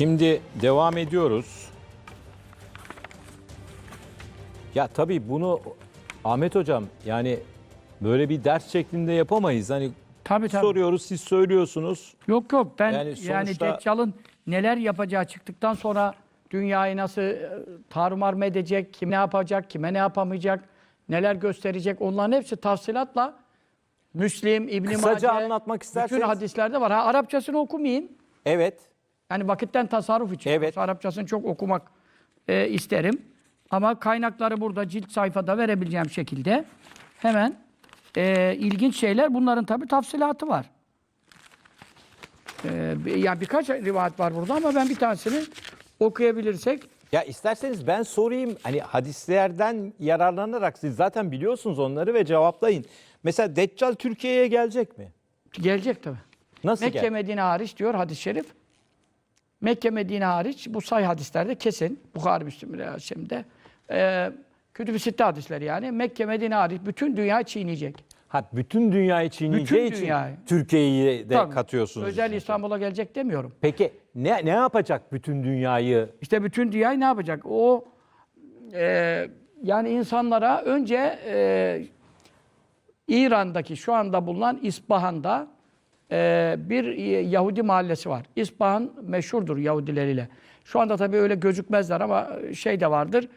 Şimdi devam ediyoruz. Ya tabii bunu Ahmet Hocam yani böyle bir ders şeklinde yapamayız. Hani Tabii tabii. soruyoruz siz söylüyorsunuz. Yok yok ben Yani yani, sonuçta- Deccal'ın neler yapacağı çıktıktan sonra dünyayı nasıl e, tarumar mı edecek, kim ne yapacak, kime ne yapamayacak, neler gösterecek onların hepsi tafsilatla Müslim, İbn Kısaca Mace, anlatmak bütün isterseniz- hadislerde var. Ha, Arapçasını okumayayım. Evet. Yani vakitten tasarruf için. Evet. Arapçasını çok okumak e, isterim. Ama kaynakları burada cilt sayfada verebileceğim şekilde hemen e, ilginç şeyler. Bunların tabi tafsilatı var. E, yani birkaç rivayet var burada ama ben bir tanesini okuyabilirsek. Ya isterseniz ben sorayım hani hadislerden yararlanarak siz zaten biliyorsunuz onları ve cevaplayın. Mesela Deccal Türkiye'ye gelecek mi? Gelecek tabi. Nasıl Mekke gel? Medine hariç diyor hadis-i şerif. Mekke Medine hariç bu say hadislerde kesin. Bukhari Müslim şimdi. E, Kütüb-i Sitte hadisleri yani. Mekke Medine hariç bütün dünya çiğneyecek. Ha bütün dünyayı çiğneyeceği Bütün için dünyayı. Türkiye'yi de Tabii. katıyorsunuz. Özel. İstanbul'a gelecek demiyorum. Peki ne ne yapacak bütün dünyayı? İşte bütün dünyayı ne yapacak? O e, yani insanlara önce e, İran'daki şu anda bulunan İspahan'da e, bir Yahudi mahallesi var. İspahan meşhurdur Yahudileriyle. Şu anda tabii öyle gözükmezler ama şey de vardır.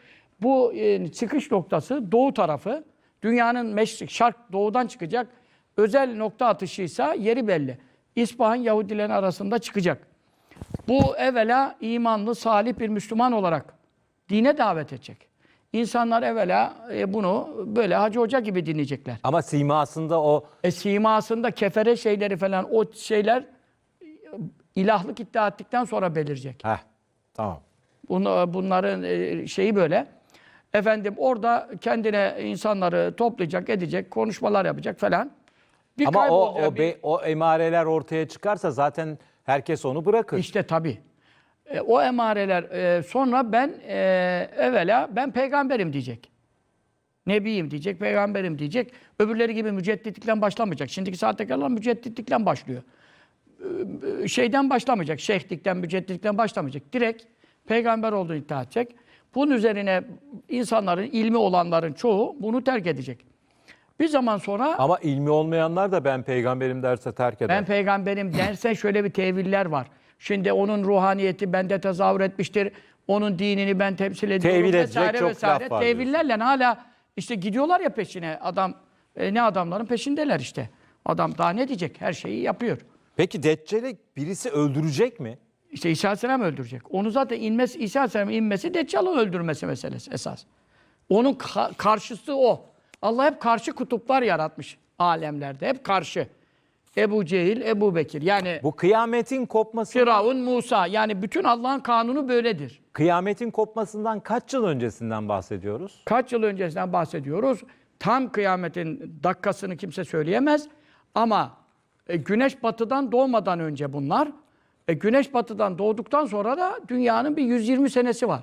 Bu e, çıkış noktası doğu tarafı. Dünyanın meşrik, şark doğudan çıkacak. Özel nokta atışıysa yeri belli. İspahan Yahudilerin arasında çıkacak. Bu evvela imanlı, salih bir Müslüman olarak dine davet edecek. İnsanlar evvela e, bunu böyle Hacı Hoca gibi dinleyecekler. Ama simasında o E simasında kefere şeyleri falan o şeyler e, ilahlık iddia ettikten sonra belirecek. Heh, tamam. Bunu, bunların e, şeyi böyle. Efendim orada kendine insanları toplayacak, edecek, konuşmalar yapacak falan. Bir Ama o o, bir- be- o emareler ortaya çıkarsa zaten herkes onu bırakır. İşte tabii. E, o emareler e, sonra ben e, evvela ben peygamberim diyecek. Nebiyim diyecek, peygamberim diyecek. Öbürleri gibi mücedditlikten başlamayacak. Şimdiki sahtekarlar mücedditlikten başlıyor. E, şeyden başlamayacak, şeyhlikten, mücedditlikten başlamayacak. Direkt peygamber olduğunu iddia edecek. Bunun üzerine insanların, ilmi olanların çoğu bunu terk edecek. Bir zaman sonra Ama ilmi olmayanlar da ben peygamberim derse terk eder. ben peygamberim derse şöyle bir teviller var. Şimdi onun ruhaniyeti bende tezahür etmiştir. Onun dinini ben temsil ediyorum Tevil edecek vesaire çok vesaire. laf var Tevillerle hala işte gidiyorlar ya peşine. Adam e, ne adamların peşindeler işte. Adam daha ne diyecek? Her şeyi yapıyor. Peki Deccal'i birisi öldürecek mi? İşte İsa Aleyhisselam öldürecek. Onu zaten inmesi, İsa Aleyhisselam'ın inmesi Deccal'ı öldürmesi meselesi esas. Onun ka- karşısı o. Allah hep karşı kutuplar yaratmış alemlerde. Hep karşı. Ebu Cehil, Ebu Bekir. Yani Bu kıyametin kopması Firavun, Musa. Yani bütün Allah'ın kanunu böyledir. kıyametin kopmasından kaç yıl öncesinden bahsediyoruz? Kaç yıl öncesinden bahsediyoruz. Tam kıyametin dakikasını kimse söyleyemez. Ama e, güneş batıdan doğmadan önce bunlar. E, güneş batıdan doğduktan sonra da dünyanın bir 120 senesi var.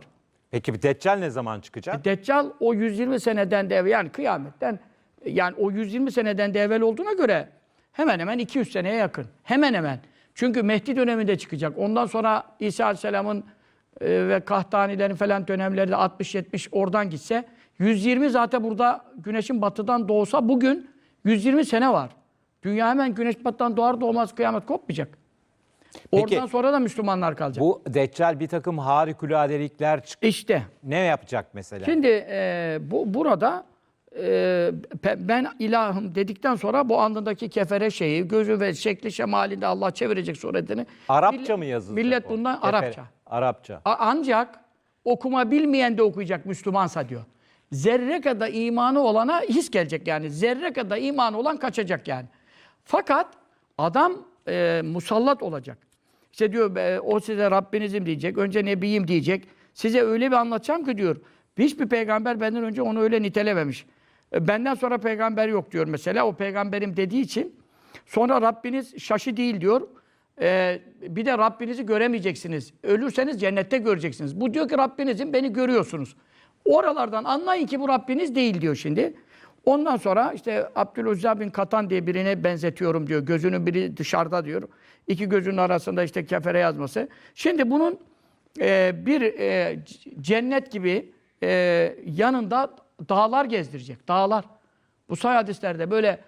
Peki bir Deccal ne zaman çıkacak? Deccal o 120 seneden de evvel yani kıyametten yani o 120 seneden de evvel olduğuna göre hemen hemen 200 seneye yakın. Hemen hemen. Çünkü Mehdi döneminde çıkacak. Ondan sonra İsa Aleyhisselam'ın e, ve Kahtanilerin falan dönemleri de 60-70 oradan gitse 120 zaten burada güneşin batıdan doğsa bugün 120 sene var. Dünya hemen güneş batıdan doğar doğmaz kıyamet kopmayacak. Peki, Oradan sonra da Müslümanlar kalacak. Bu Deccal bir takım harikuladelikler çık İşte. ne yapacak mesela? Şimdi e, bu burada e, ben ilahım dedikten sonra bu alnındaki kefere şeyi, gözü ve şekli şemalinde Allah çevirecek suretini. Arapça mı yazılacak Millet o? bundan Kefere- Arapça. Arapça. A- ancak okuma bilmeyen de okuyacak Müslümansa diyor. Zerre kadar imanı olana his gelecek yani. Zerre kadar imanı olan kaçacak yani. Fakat adam e, musallat olacak. İşte diyor e, o size Rabbinizim diyecek. Önce Nebiyim diyecek. Size öyle bir anlatacağım ki diyor. Hiçbir peygamber benden önce onu öyle nitelememiş. E, benden sonra peygamber yok diyor mesela. O peygamberim dediği için. Sonra Rabbiniz şaşı değil diyor. Ee, bir de Rabbinizi göremeyeceksiniz. Ölürseniz cennette göreceksiniz. Bu diyor ki Rabbinizin beni görüyorsunuz. Oralardan anlayın ki bu Rabbiniz değil diyor şimdi. Ondan sonra işte Abdülüzzah bin Katan diye birine benzetiyorum diyor. Gözünün biri dışarıda diyor. İki gözünün arasında işte kefere yazması. Şimdi bunun e, bir e, cennet gibi e, yanında dağlar gezdirecek. Dağlar. Bu say hadislerde böyle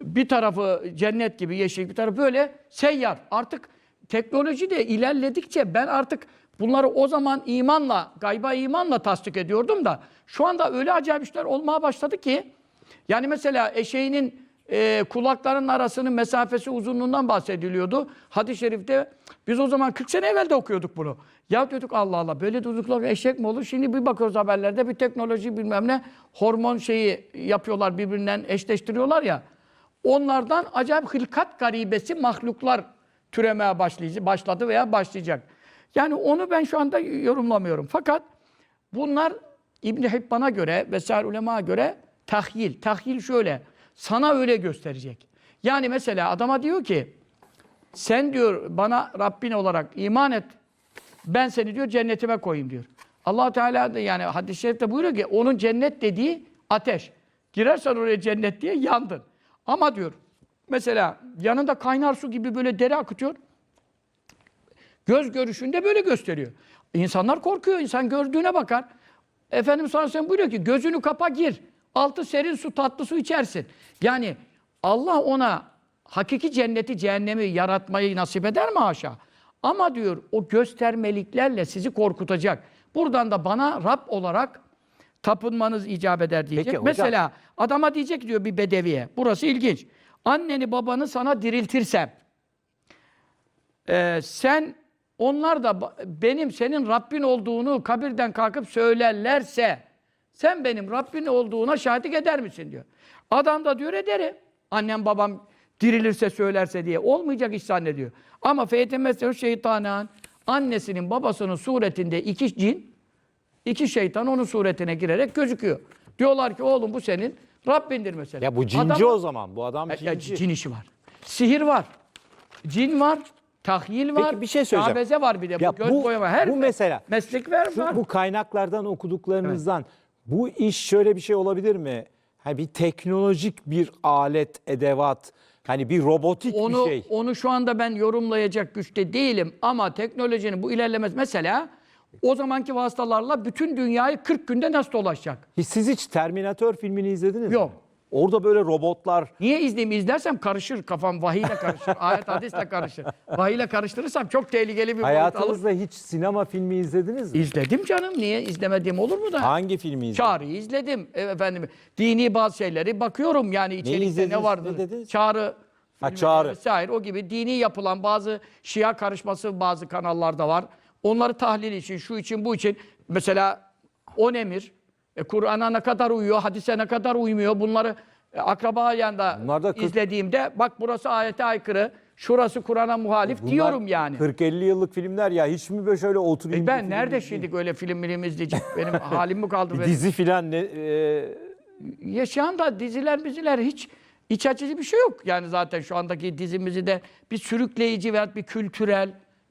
bir tarafı cennet gibi yeşil, bir tarafı böyle seyyar. Artık teknoloji de ilerledikçe ben artık bunları o zaman imanla, gayba imanla tasdik ediyordum da şu anda öyle acayip işler olmaya başladı ki yani mesela eşeğinin e, kulaklarının arasının mesafesi uzunluğundan bahsediliyordu. Hadis-i şerifte biz o zaman 40 sene evvel de okuyorduk bunu. Ya diyorduk Allah Allah böyle durduklar eşek mi olur? Şimdi bir bakıyoruz haberlerde bir teknoloji bilmem ne hormon şeyi yapıyorlar birbirinden eşleştiriyorlar ya. Onlardan acayip hılkat garibesi mahluklar türemeye başlayacak, başladı veya başlayacak. Yani onu ben şu anda yorumlamıyorum. Fakat bunlar İbn Hibban'a göre vesaire ulemaya göre tahyil. Tahyil şöyle. Sana öyle gösterecek. Yani mesela adama diyor ki sen diyor bana Rabbin olarak iman et. Ben seni diyor cennetime koyayım diyor. allah Teala da yani hadis-i şerifte buyuruyor ki onun cennet dediği ateş. Girersen oraya cennet diye yandın. Ama diyor mesela yanında kaynar su gibi böyle dere akıtıyor. Göz görüşünde böyle gösteriyor. İnsanlar korkuyor. insan gördüğüne bakar. Aleyhi ve sellem buyuruyor ki gözünü kapa gir. Altı serin su tatlı su içersin. Yani Allah ona hakiki cenneti cehennemi yaratmayı nasip eder mi haşa? Ama diyor o göstermeliklerle sizi korkutacak. Buradan da bana Rab olarak tapınmanız icap eder diyecek. Peki hocam- Mesela adama diyecek diyor bir bedeviye. Burası ilginç. Anneni babanı sana diriltirsem ee, sen onlar da benim senin Rabbin olduğunu kabirden kalkıp söylerlerse sen benim Rabbin olduğuna şahitlik eder misin diyor. Adam da diyor ederim. Annem babam dirilirse söylerse diye. Olmayacak iş zannediyor. Ama feytemezse şeytanan annesinin babasının suretinde iki cin iki şeytan onun suretine girerek gözüküyor. Diyorlar ki oğlum bu senin Rabbindir mesela. Ya bu cinci Adam- o zaman. Bu adam ya, ya cinci. cin işi var. Sihir var. Cin var. Tahyil var. Peki bir şey söyleyeceğim. Şabeze var bir de. Ya bu bu- boyama. Her bu mesela- meslek ver Şu- var. bu kaynaklardan okuduklarınızdan bu iş şöyle bir şey olabilir mi? Ha bir teknolojik bir alet, edevat, hani bir robotik onu bir şey. onu şu anda ben yorumlayacak güçte değilim ama teknolojinin bu ilerlemesi mesela o zamanki vasıtalarla bütün dünyayı 40 günde nasıl dolaşacak? Hiç- Siz hiç Terminator filmini izlediniz mi? Yok. Orada böyle robotlar Niye izleyeyim? İzlersem karışır kafam vahiyle karışır. ayet hadisle karışır. Vahiyle karıştırırsam çok tehlikeli bir boyut alır. hayatınızda hiç sinema filmi izlediniz mi? İzledim canım. Niye izlemediğim olur mu da? Hangi filmi izlediniz? Çağrı'yı izledim e, efendim. Dini bazı şeyleri bakıyorum yani içerikte izlediniz, ne vardır. ne dediniz? Çağrı Ha, Çağrı. vesaire o gibi dini yapılan bazı Şia karışması bazı kanallarda var. Onları tahlil için, şu için, bu için mesela on emir e, Kur'an'a ne kadar uyuyor, hadise ne kadar uymuyor bunları e, akraba yanında Bunlar da kırk- izlediğimde bak burası ayete aykırı, şurası Kur'an'a muhalif Bunlar diyorum yani. 40-50 yıllık filmler ya hiç mi böyle şöyle oturayım? E bir ben film nerede izleyeyim? şimdi öyle film film izleyecek? Benim halim mi kaldı? Bir benim? dizi filan ne e, yaşayan da diziler diziler hiç iç açıcı bir şey yok. Yani zaten şu andaki dizimizi de bir sürükleyici veya bir kültürel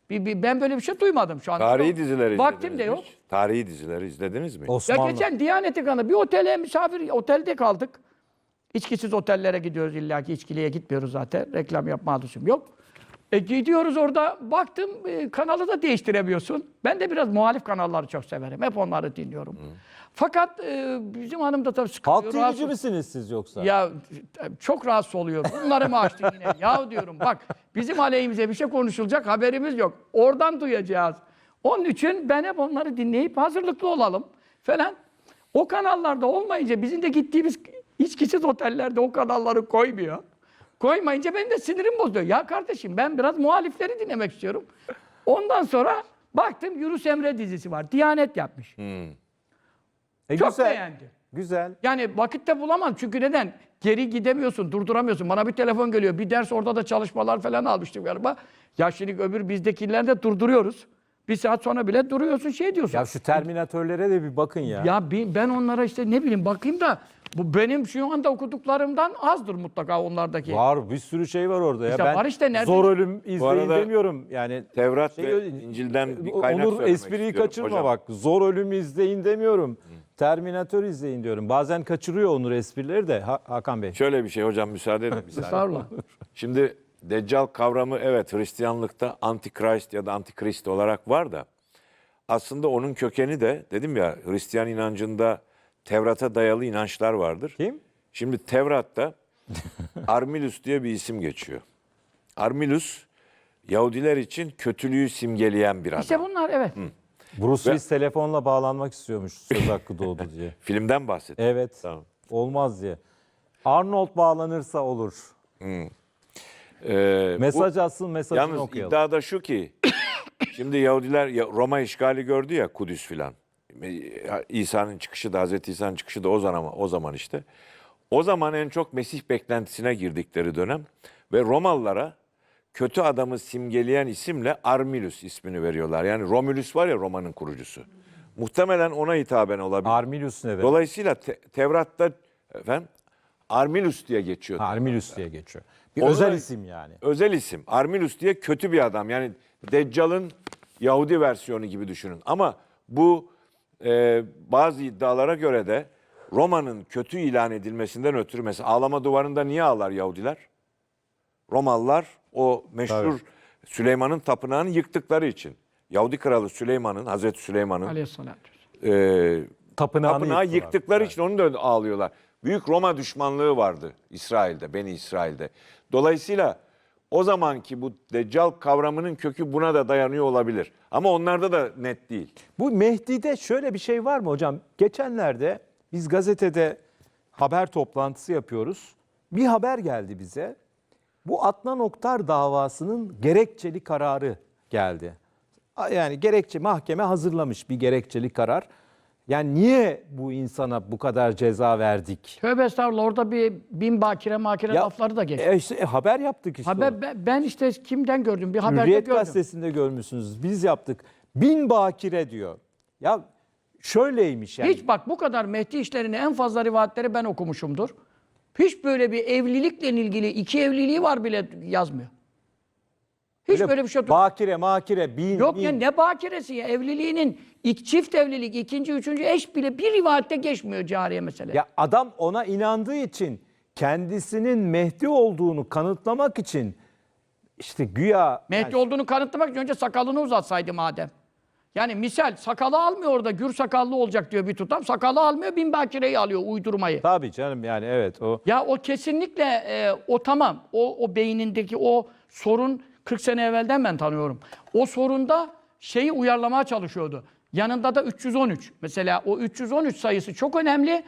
bir, bir- ben böyle bir şey duymadım şu anda. Tarihi dizileri Vaktim de yok. hiç? Tarihi dizileri izlediniz mi? Ya Osmanlı. geçen Diyaneti kanı bir otele misafir otelde kaldık. İçkisiz otellere gidiyoruz illa ki içkiliye gitmiyoruz zaten. Reklam yapma lüzum yok. E gidiyoruz orada baktım e, kanalı da değiştiremiyorsun. Ben de biraz muhalif kanalları çok severim. Hep onları dinliyorum. Fakat e, bizim hanım da tabii sıkılıyor. Halk rahatsız- misiniz siz yoksa? ya çok rahatsız oluyor. Bunları mı açtın yine? ya diyorum bak bizim aleyhimize bir şey konuşulacak haberimiz yok. Oradan duyacağız. Onun için ben hep onları dinleyip hazırlıklı olalım falan. O kanallarda olmayınca bizim de gittiğimiz içkisiz otellerde o kanalları koymuyor. Koymayınca benim de sinirim bozuyor. Ya kardeşim ben biraz muhalifleri dinlemek istiyorum. Ondan sonra baktım Yunus Emre dizisi var. Diyanet yapmış. E, Çok güzel. beğendim. Güzel. Yani vakitte bulamam. Çünkü neden? Geri gidemiyorsun, durduramıyorsun. Bana bir telefon geliyor. Bir ders orada da çalışmalar falan almıştım galiba. Ya şimdi öbür bizdekileri de durduruyoruz. Bir saat sonra bile duruyorsun şey diyorsun. Ya şu Terminatörlere de bir bakın ya. Ya bi- ben onlara işte ne bileyim bakayım da bu benim şu anda okuduklarımdan azdır mutlaka onlardaki. Var bir sürü şey var orada ya. İşte ben var işte, nerede- zor ölüm izleyin arada demiyorum. Yani Tevrat Şey- ve İncil'den bir kaynak Onur söylemek espriyi istiyorum kaçırma hocam. bak. Zor ölüm izleyin demiyorum. Terminatör izleyin diyorum. Bazen kaçırıyor Onur esprileri de Ha- Hakan Bey. Şöyle bir şey hocam müsaade edin bir saniye. Estağfurullah. Şimdi Deccal kavramı evet Hristiyanlıkta Antikrist ya da Antikrist olarak var da aslında onun kökeni de dedim ya Hristiyan inancında Tevrat'a dayalı inançlar vardır. Kim? Şimdi Tevrat'ta Armilus diye bir isim geçiyor. Armilus Yahudiler için kötülüğü simgeleyen bir adam. İşte bunlar evet. Bruce Willis telefonla bağlanmak istiyormuş söz hakkı doğdu diye. Filmden bahset. Evet. Tamam. Olmaz diye. Arnold bağlanırsa olur. Ee, bu- Mesaj atsın mesajını Yalnız okuyalım. iddia da şu ki şimdi Yahudiler ya- Roma işgali gördü ya Kudüs filan. İsa'nın çıkışı da Hazreti İsa'nın çıkışı da o zaman o zaman işte. O zaman en çok Mesih beklentisine girdikleri dönem ve Romalılara kötü adamı simgeleyen isimle Armilus ismini veriyorlar. Yani Romulus var ya Roma'nın kurucusu. Muhtemelen ona hitaben olabilir. Armilius ne be? Dolayısıyla Te- Tevrat'ta efendim Armilus diye geçiyor. Armilius diye geçiyor. Bir özel isim yani. özel isim. Armilus diye kötü bir adam. Yani Deccal'ın Yahudi versiyonu gibi düşünün. Ama bu e, bazı iddialara göre de Roma'nın kötü ilan edilmesinden ötürü mesela ağlama duvarında niye ağlar Yahudiler? Romalılar o meşhur Süleyman'ın tapınağını yıktıkları için. Yahudi kralı Süleyman'ın, Hazreti Süleyman'ın e, Tapınağını tapınağı yıktıkları için onu da ağlıyorlar. Büyük Roma düşmanlığı vardı İsrail'de, Beni İsrail'de. Dolayısıyla o zamanki bu Deccal kavramının kökü buna da dayanıyor olabilir. Ama onlarda da net değil. Bu Mehdi'de şöyle bir şey var mı hocam? Geçenlerde biz gazetede haber toplantısı yapıyoruz. Bir haber geldi bize. Bu Adnan Oktar davasının gerekçeli kararı geldi. Yani gerekçe mahkeme hazırlamış bir gerekçeli karar. Yani niye bu insana bu kadar ceza verdik? Tövbe estağfurullah orada bir bin bakire makire Ya, lafları da geçti. E işte, e, haber yaptık işte. Haber, ben, ben işte kimden gördüm? Bir haberde Hürriyet gördüm. gazetesinde görmüşsünüz. Biz yaptık. Bin bakire diyor. Ya şöyleymiş yani. Hiç bak bu kadar Mehdi işlerini en fazla rivayetleri ben okumuşumdur. Hiç böyle bir evlilikle ilgili iki evliliği var bile yazmıyor. Hiç böyle, bir şey yok. Bakire, makire, bin, Yok bin. ya ne bakiresi ya evliliğinin ilk çift evlilik ikinci üçüncü eş bile bir rivayette geçmiyor cariye mesele. Ya adam ona inandığı için kendisinin Mehdi olduğunu kanıtlamak için işte güya Mehdi yani olduğunu kanıtlamak için önce sakalını uzatsaydı madem. Yani misal sakalı almıyor orada gür sakallı olacak diyor bir tutam. Sakalı almıyor bin bakireyi alıyor uydurmayı. tabii canım yani evet o Ya o kesinlikle e, o tamam. O, o beynindeki o sorun 40 sene evvelden ben tanıyorum. O sorunda şeyi uyarlamaya çalışıyordu. Yanında da 313. Mesela o 313 sayısı çok önemli.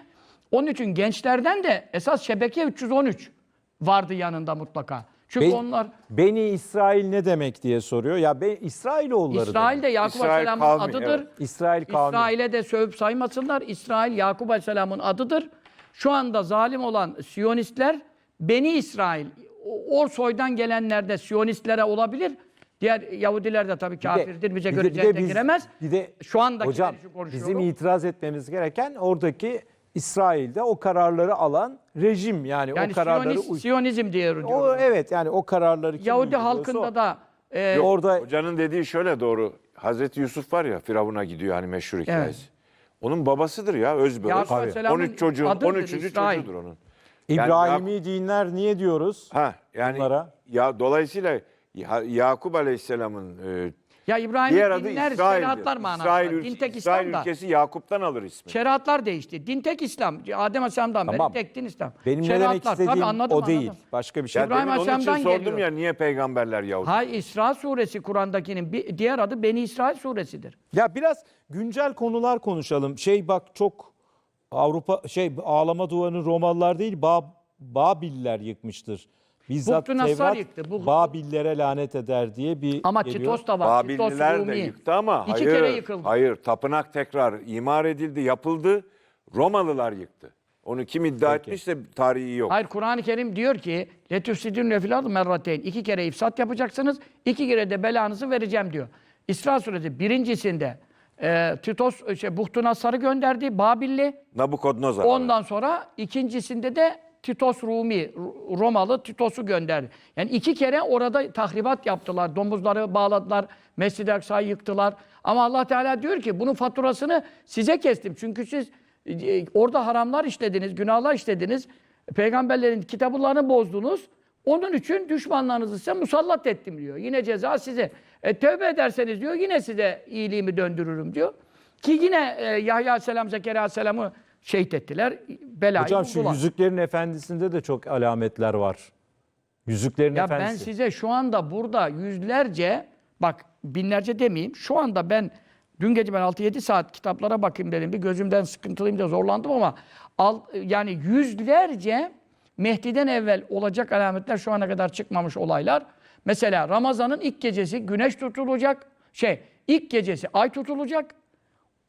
Onun için gençlerden de esas şebeke 313 vardı yanında mutlaka. Çünkü Ben- onlar Beni İsrail ne demek diye soruyor. Ya ben İsrailoğulları İsrail de demek. Yakup İsrail Aleyhisselam'ın kavmi, adıdır. evet. İsrail kavmi. İsrail'e de sövüp saymasınlar. İsrail Yakup Aleyhisselam'ın adıdır. Şu anda zalim olan Siyonistler Beni İsrail. O, o soydan gelenler de Siyonistlere olabilir. Diğer Yahudiler de tabii Bir de- kafirdir. Bize bir göre de- bir de cennete biz- giremez. Bir de Şu andaki hocam bizim itiraz etmemiz gereken oradaki İsrail'de o kararları alan rejim yani, yani o kararları Siyonist, uy- Siyonizm diye diyorum. o evet yani o kararları kim Yahudi halkında o. da e, Yok, Orada- Hocanın dediği şöyle doğru. Hazreti Yusuf var ya Firavun'a gidiyor hani meşhur hikayesi. Onun babasıdır ya Aleyhisselam'ın 13 çocuğun adıdır 13. İsrail. çocuğudur onun. İbrahimi dinler niye diyoruz? Ha yani Bunlara. ya dolayısıyla Ya- Yakup Aleyhisselam'ın e, ya İbrahim diğer adı dinler, şeriatlar manasında. İsrail, Din tek İsrail İslam da. ülkesi Yakup'tan alır ismi. Şeriatlar değişti. Din tek İslam. Adem Aleyhisselam'dan Tamam. beri tek din İslam. Benim ne Şeriatlar, demek istediğim tabii anladım, o değil. anladım. Başka bir şey. Ya İbrahim Aleyhisselam'dan sordum geliyor. ya niye peygamberler Yahudi? Hay İsra suresi Kur'an'dakinin bir diğer adı Beni İsrail suresidir. Ya biraz güncel konular konuşalım. Şey bak çok Avrupa şey ağlama duvarını Romalılar değil Ba Babiller yıkmıştır. Bizzat Nassar Tevrat yıktı. Bu- Babillere lanet eder diye bir Ama geliyor. Titos da var. Titos Babililer de Rumi. yıktı ama İki hayır, kere yıkıldı. hayır tapınak tekrar imar edildi, yapıldı. Romalılar yıktı. Onu kim iddia etmişse tarihi yok. Hayır Kur'an-ı Kerim diyor ki letüfsidün lefil ardı merrateyn. İki kere ifsat yapacaksınız. iki kere de belanızı vereceğim diyor. İsra suresi birincisinde e, Titos şey, Buhtun Nassar'ı gönderdi Babilli. Nabukodnozar. Ondan sonra ikincisinde de Titos Rumi, Ru- Romalı Titos'u gönderdi. Yani iki kere orada tahribat yaptılar. Domuzları bağladılar, Mescid-i Aksa'yı yıktılar. Ama Allah Teala diyor ki bunun faturasını size kestim. Çünkü siz e, orada haramlar işlediniz, günahlar işlediniz. Peygamberlerin kitaplarını bozdunuz. Onun için düşmanlarınızı size musallat ettim diyor. Yine ceza size. E, tövbe ederseniz diyor yine size iyiliğimi döndürürüm diyor. Ki yine e, Yahya Aleyhisselam, Zekeriya Aleyhisselam'ı şehit ettiler. Belayı Hocam şu buldular. Yüzüklerin Efendisi'nde de çok alametler var. Yüzüklerin Ya ben Efendisi. size şu anda burada yüzlerce, bak binlerce demeyeyim, şu anda ben dün gece ben 6-7 saat kitaplara bakayım dedim. Bir gözümden sıkıntılıyım da zorlandım ama al, yani yüzlerce Mehdi'den evvel olacak alametler şu ana kadar çıkmamış olaylar. Mesela Ramazan'ın ilk gecesi güneş tutulacak. Şey, ilk gecesi ay tutulacak.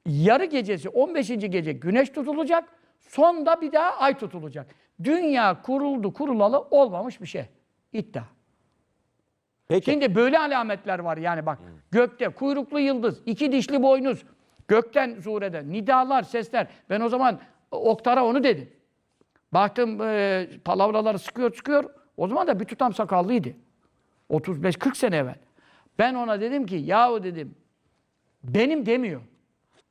Yarı gecesi 15. gece güneş tutulacak. Sonda bir daha ay tutulacak. Dünya kuruldu kurulalı olmamış bir şey. İddia. Peki. Şimdi böyle alametler var yani bak. Gökte kuyruklu yıldız, iki dişli boynuz, gökten zuhur eden, nidalar, sesler. Ben o zaman Oktar'a onu dedim. Baktım e, palavraları sıkıyor sıkıyor. O zaman da bir tutam sakallıydı. 35-40 sene evvel. Ben ona dedim ki yahu dedim benim demiyor.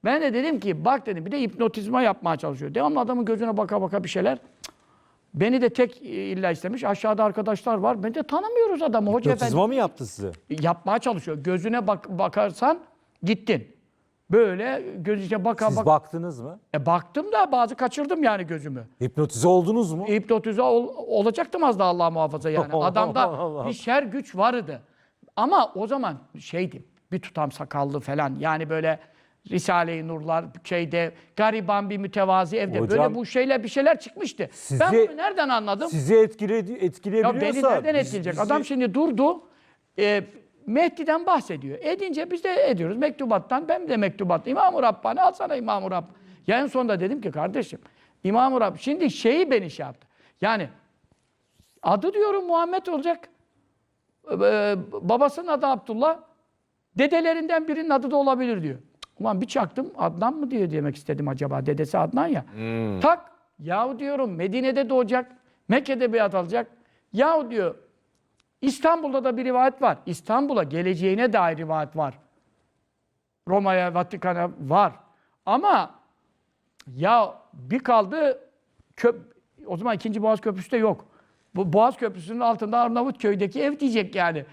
Ben de dedim ki bak dedim bir de hipnotizma yapmaya çalışıyor. Devamlı adamın gözüne baka baka bir şeyler. Beni de tek e, illa istemiş. Aşağıda arkadaşlar var. Ben de tanımıyoruz adamı. Hoca Hipnotizma mı yaptı size? yapmaya çalışıyor. Gözüne bak bakarsan gittin. Böyle göz içe baka Siz bak. baktınız mı? E, baktım da bazı kaçırdım yani gözümü. Hipnotize oldunuz mu? Hipnotize ol- olacaktım az da Allah muhafaza yani. Adamda bir şer güç vardı. Ama o zaman şeydi. Bir tutam sakallı falan. Yani böyle Risale-i Nurlar şeyde gariban bir mütevazi evde Hocam, böyle bu şeyler bir şeyler çıkmıştı. sizi- ben bunu nereden anladım? Sizi etkile, Ya etkileyebiliyorsa... beni nereden etkileyecek? bizi- Adam şimdi durdu. E, Mehdi'den bahsediyor. Edince biz de ediyoruz mektubattan. Ben de mektubatta. İmam-ı Rabbani al sana İmam-ı Rabb. Ya en sonunda dedim ki kardeşim İmam-ı Rabb şimdi şeyi beni şey yaptı. Yani adı diyorum Muhammed olacak. Ee, babasının adı Abdullah. Dedelerinden birinin adı da olabilir diyor. Ulan bir çaktım Adnan mı diye demek istedim acaba. Dedesi Adnan ya. Tak. Yahu diyorum Medine'de doğacak. Mekke'de biat alacak. Yahu diyor İstanbul'da da bir rivayet var. İstanbul'a geleceğine dair rivayet var. Roma'ya, Vatikan'a var. Ama ya bir kaldı köp o zaman ikinci Boğaz Köprüsü de yok. Bu Boğaz Köprüsü'nün altında Arnavutköy'deki ev diyecek yani.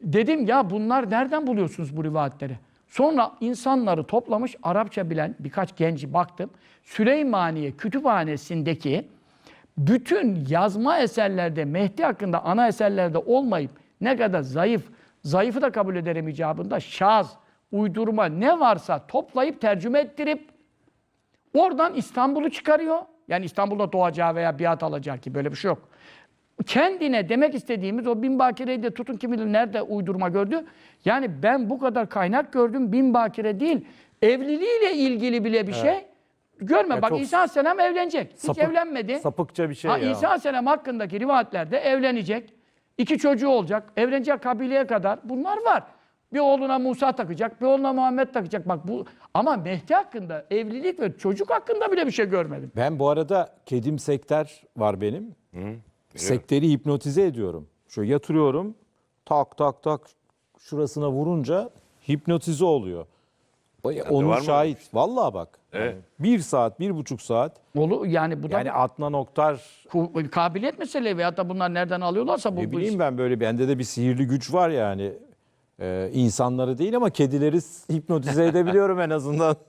Dedim ya bunlar nereden buluyorsunuz bu rivayetleri? Sonra insanları toplamış Arapça bilen birkaç genci baktım. Süleymaniye Kütüphanesi'ndeki bütün yazma eserlerde Mehdi hakkında ana eserlerde olmayıp ne kadar zayıf, zayıfı da kabul ederim icabında şaz, uydurma ne varsa toplayıp tercüme ettirip oradan İstanbul'u çıkarıyor. Yani İstanbul'da doğacağı veya biat alacağı ki böyle bir şey yok. Kendine demek istediğimiz o bin bakireyi de tutun kim bilir nerede uydurma gördü. Yani ben bu kadar kaynak gördüm bin bakire değil. Evliliğiyle ilgili bile bir şey görme. Ya Bak çok İsa Aleyhisselam evlenecek. Hiç sapık- evlenmedi. Sapıkça bir şey Ha, ya. İsa Aleyhisselam hakkındaki rivayetlerde evlenecek. iki çocuğu olacak. Evlenecek kabileye kadar. Bunlar var. Bir oğluna Musa takacak, bir oğluna Muhammed takacak. Bak bu ama Mehdi hakkında, evlilik ve çocuk hakkında bile bir şey görmedim. Ben bu arada kedim sekter var benim. Sekteri hipnotize ediyorum. Şöyle yatırıyorum. Tak tak tak şurasına vurunca hipnotize oluyor. Var Onun mı şahit. Vallahi bak. Evet. Bir saat, bir buçuk saat. Olu yani bu da Yani Adnan Oktar kabiliyet meselesi veyahut da bunlar nereden alıyorlarsa bu, ne bu bileyim iş- ben böyle bende de bir sihirli güç var yani. Ee, insanları değil ama kedileri hipnotize edebiliyorum en azından.